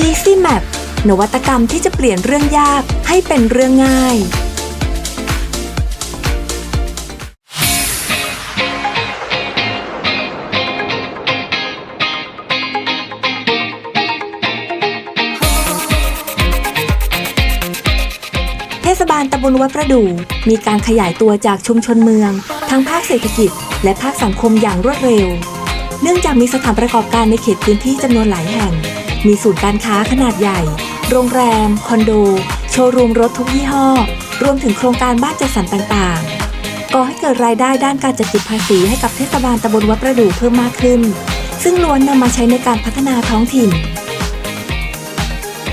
Taxi Map นวัตกรรมที่จะเปลี่ยนเรื่องยากให้เป็นเรื่องง่าย เทศบาลตำบลวัดประดู่มีการขยายตัวจากชุมชนเมือง ทั้งภาคเศรษฐกิจ และภาคสังคมอย่างรวดเร็ว เนื่องจากมีสถานประกอบการในเขตพื้นที่จำนวนหลายแห่ง มีศูนย์การค้าขนาดใหญ่ โรงแรม คอนโด โชว์รูมรถทุกยี่ห้อ รวมถึงโครงการบ้านจัดสรรต่างๆ ก่อให้เกิดรายได้ด้านการจัดเก็บภาษีให้กับเทศบาลตำบลวัดประดู่เพิ่มมากขึ้น ซึ่งล้วนนำมาใช้ในการพัฒนาท้องถิ่น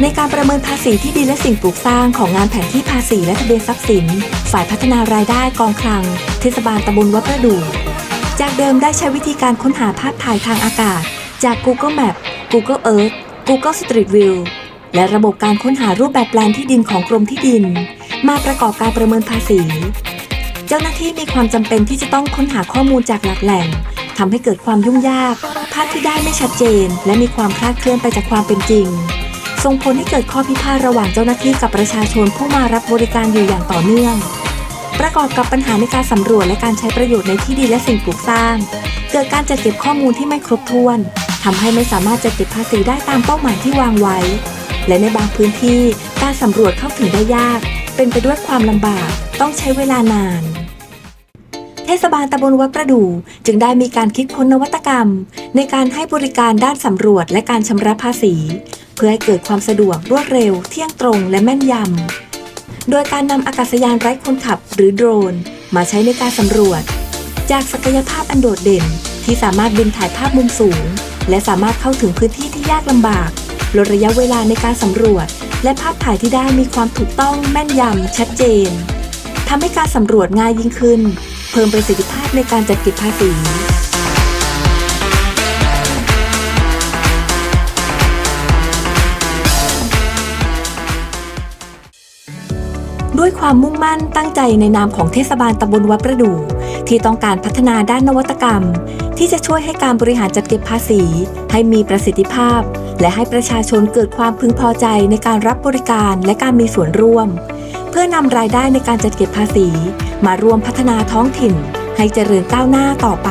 ในการประเมินภาษีที่ดินและสิ่งปลูกสร้างของงานแผนที่ภาษีและทะเบียนทรัพย์สิน ฝ่ายพัฒนารายได้กองคลัง เทศบาลตำบลวัดประดู่จากเดิมได้ใช้วิธีการค้นหาภาพถ่ายทางอากาศ จาก Google Map Google Earth Google Street View และระบบการค้นหารูปแบบแปลนที่ดินของกรมที่ดิน มาประกอบการประเมินภาษี เจ้าหน้าที่มีความจำเป็นที่จะต้องค้นหาข้อมูลจากหลักแหล่งทำให้เกิดความยุ่งยาก ภาพที่ได้ไม่ชัดเจน และมีความคลาดเคลื่อนไปจากความเป็นจริง ส่งผลให้เกิดข้อพิพาทระหว่างเจ้าหน้าที่กับประชาชนผู้มารับบริการอยู่อย่างต่อเนื่อง ประกอบกับปัญหาในการสำรวจและการใช้ประโยชน์ในที่ดินและสิ่งปลูกสร้าง เกิดการจัดเก็บข้อมูลที่ไม่ครบถ้วน ทำให้ไม่สามารถจัดเก็บภาษีได้ตามเป้าหมายที่วางไว้ และในบางพื้นที่การสำรวจเข้าถึงได้ยาก เป็นไปด้วยความลำบากต้องใช้เวลานานเทศบาลตำบลวัดประดู่จึงได้มีการคิดค้นนวัตกรรม ในการให้บริการด้านสำรวจและการชำระภาษี เพื่อให้เกิดความสะดวกรวดเร็ว เที่ยงตรงและแม่นยำ โดยการนำอากาศยานไร้คนขับหรือโดรน มาใช้ในการสำรวจ จากศักยภาพอันโดดเด่นที่สามารถบินถ่ายภาพมุมสูง และสามารถเข้าถึงพื้นที่ที่ยากลำบากลดระยะเวลาในการสำรวจ และภาพถ่ายที่ได้มีความถูกต้องแม่นยำชัดเจนทำให้การสำรวจง่ายยิ่งขึ้น เพิ่มประสิทธิภาพในการจัดเก็บภาษี ด้วยความมุ่งมั่นตั้งใจในนามของเทศบาลตำบลวัดประดู่ที่ต้องการพัฒนาด้านนวัตกรรม ที่จะช่วยให้การบริหารจัดเก็บภาษี ให้มีประสิทธิภาพ และให้ประชาชนเกิดความพึงพอใจในการรับบริการและการมีส่วนร่วม เพื่อนำรายได้ในการจัดเก็บภาษี มาร่วมพัฒนาท้องถิ่น ให้เจริญก้าวหน้าต่อไป